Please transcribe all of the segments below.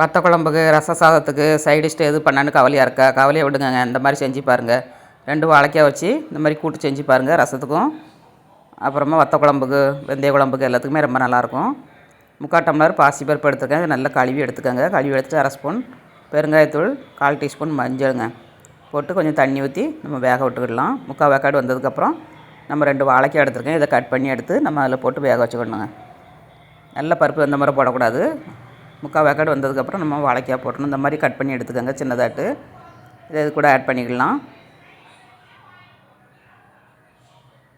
வத்த குழம்புக்கு ரச சாதத்துக்கு சைடிஷ்டு எது பண்ணான்னு கவலையாக இருக்கா? கவலையை விடுங்கங்க. இந்த மாதிரி செஞ்சு பாருங்கள் ரெண்டு வாழைக்காய் வச்சு இந்த மாதிரி கூட்டு செஞ்சு பாருங்கள் ரசத்துக்கும். அப்புறமா வத்த குழம்புக்கு வெந்தய குழம்புக்கு எல்லாத்துக்குமே ரொம்ப நல்லாயிருக்கும். முக்கால் டம்ளர் பாசி பருப்பு எடுத்துக்கங்க. நல்லா கழுவி எடுத்துக்கோங்க. கழுவி எடுத்துட்டு அரை ஸ்பூன் பெருங்காயத்தூள் கால் டீஸ்பூன் மஞ்சளுங்க. போட்டு கொஞ்சம் தண்ணி ஊற்றி நம்ம வேக விட்டுக்கிடலாம். முக்கால் வேக்காடு வந்ததுக்கப்புறம் நம்ம ரெண்டு வாழைக்காய் எடுத்துருக்கேன். இதை கட் பண்ணி எடுத்து நம்ம அதில் போட்டு வேக வச்சுக்கணுங்க. நல்ல பருப்பு இந்த மாதிரி போடக்கூடாது. முக்கால் வேக்காடு வந்ததுக்கப்புறம் நம்ம வாழைக்காய் போட்டணும் இந்த மாதிரி கட் பண்ணி எடுத்துக்கோங்க சின்னதாட்டு. இதை இது கூட ஆட் பண்ணிக்கலாம்.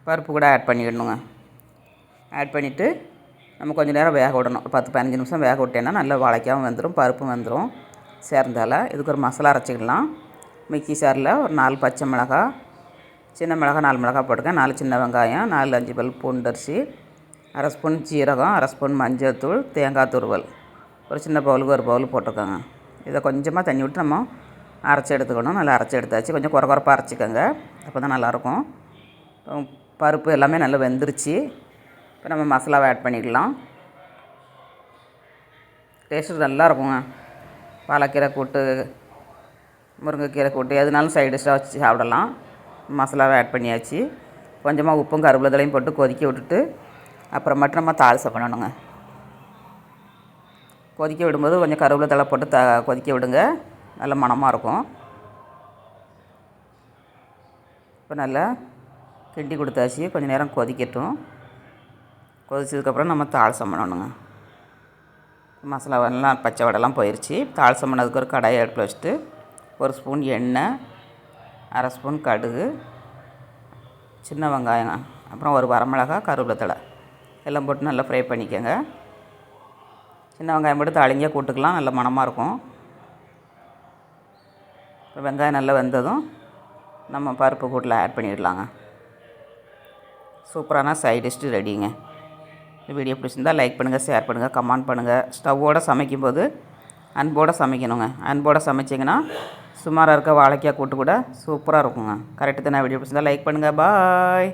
பருப்பு கூட ஆட் பண்ணிக்கணுங்க ஆட் பண்ணிவிட்டு நம்ம கொஞ்சம் நேரம் வேக விடணும். பத்து பதினஞ்சு நிமிஷம் வேக விட்டேன்னா நல்லா வாழைக்காவும் வந்துடும் பருப்பும் வந்துடும் சேர்ந்தால இதுக்கு ஒரு மசாலா அரைச்சிக்கலாம். மிக்கி சாரில் ஒரு நாலு பச்சை மிளகா சின்ன மிளகா நாலு மிளகாய் போட்டுக்கேன் நாலு சின்ன வெங்காயம் நாலு அஞ்சு பல் பூண்டரிசி அரை ஸ்பூன் சீரகம் அரை ஸ்பூன் மஞ்சள் தூள் தேங்காய் துருவல். ஒரு சின்ன பவுலுக்கு ஒரு பவுல் போட்டுக்கோங்க இதை கொஞ்சமாக தண்ணி விட்டு நம்ம அரைச்சி எடுத்துக்கணும். நல்லா அரைச்சி எடுத்தாச்சு. கொஞ்சம் குறை குறைப்பாக அரைச்சிக்கோங்க. அப்போ தான் நல்லாயிருக்கும் பருப்பு எல்லாமே நல்லா வெந்துருச்சு. இப்போ நம்ம மசாலாவை ஆட் பண்ணிக்கலாம் டேஸ்ட்டு நல்லா இருக்குங்க. பாலக்கீரை கூட்டு முருங்கைக்கீரை கூட்டு எதுனாலும் சைட் டிஷ்ஷாக வச்சு சாப்பிடலாம். மசாலாவை ஆட் பண்ணியாச்சு. கொஞ்சமாக உப்பும் கருவேப்பிலையும் போட்டு கொதிக்க விட்டுட்டு அப்புறமேட்டு நம்ம தாளிசை பண்ணணுங்க. கொதிக்க விடும்போது கொஞ்சம் கருவேப்பிலை தழை போட்டு த கொதிக்க விடுங்க. நல்ல மணமாக இருக்கும். இப்போ நல்லா கிண்டி கொடுத்தாச்சு. கொஞ்சம் நேரம் கொதிக்கட்டும். கொதிச்சதுக்கப்புறம் நம்ம தாளசம் பண்ணணுங்க மசாலா எல்லாம் பச்சை வடைலாம் போயிடுச்சு தாளசம் பண்ணதுக்கு ஒரு கடாயை அடுப்பில் வச்சுட்டு ஒரு ஸ்பூன் எண்ணெய் அரை ஸ்பூன் கடுகு சின்ன வெங்காயம் அப்புறம் ஒரு வரமிளகா கருவேப்பிலை தலை எல்லாம் போட்டு நல்லா ஃப்ரை பண்ணிக்கோங்க. சின்ன வெங்காயம் போட்டு தாளிங்க கூட்டுக்கலாம் நல்ல மணமாக இருக்கும். இப்போ வெங்காயம் நல்லா வெந்ததும் நம்ம பருப்பு கூட்டில் ஆட் பண்ணிடலாங்க. சூப்பரான சைட் டிஷ்ஷு ரெடிங்க. இந்த வீடியோ பிடிச்சிருந்தால் லைக் பண்ணுங்கள் ஷேர் பண்ணுங்கள் கமெண்ட் பண்ணுங்கள் ஸ்டவ்வோடு சமைக்கும்போது அன்போடு சமைக்கணுங்க. அன்போடு சமைச்சிங்கன்னா சுமாராக இருக்க வாழைக்காய் கூட்டு கூட சூப்பராக இருக்குங்க. கரெக்டு தானே? வீடியோ பிடிச்சிருந்தா லைக் பண்ணுங்கள் பாய்